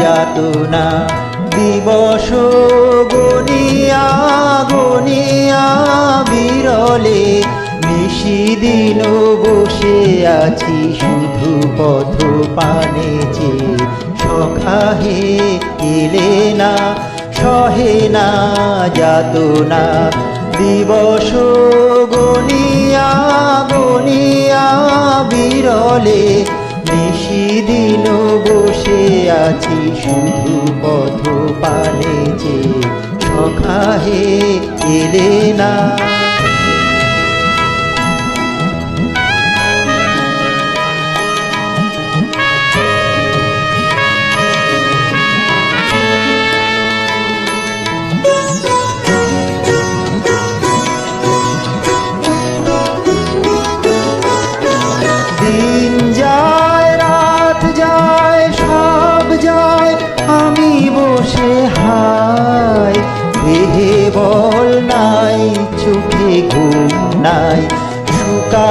যাতনা দিবস বিরলে নিশিদিন বসে আছি শুধু পথ পানে যে সখাহে এলে না, সহে না যাতনা দিবস গনিয়া গনিয়া বিরলে নিশিদিন বসে আছি শুধু পথ পানে যে সখাহে এলে না।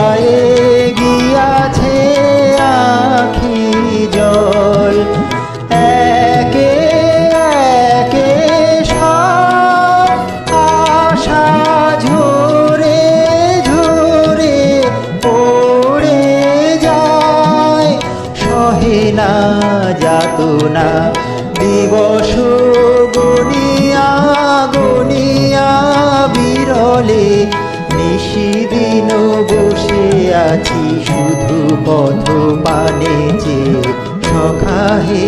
শুকায়ে গিয়াছে আখি জল। একে একে সব আশা ঝরে ঝরে পড়ে যায়। সহে না যাতনা দিবস আছি শুধু পথ পানে যে সখাহে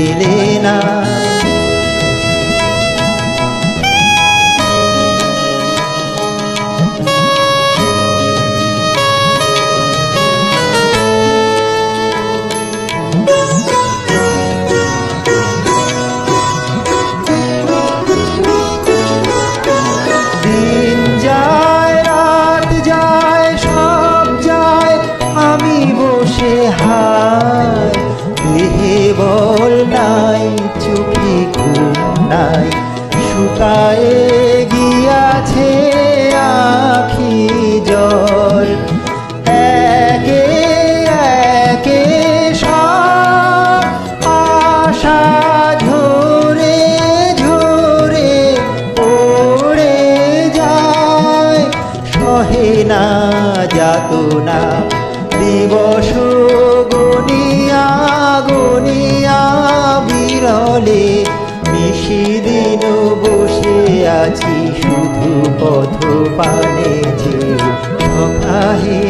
এলে না। দেহে বল নাই চোখে ঘুম নাই শুকায়ে গিয়াছে নিশিদিন বসে আছি শুধু পথ পানে যে সখাহে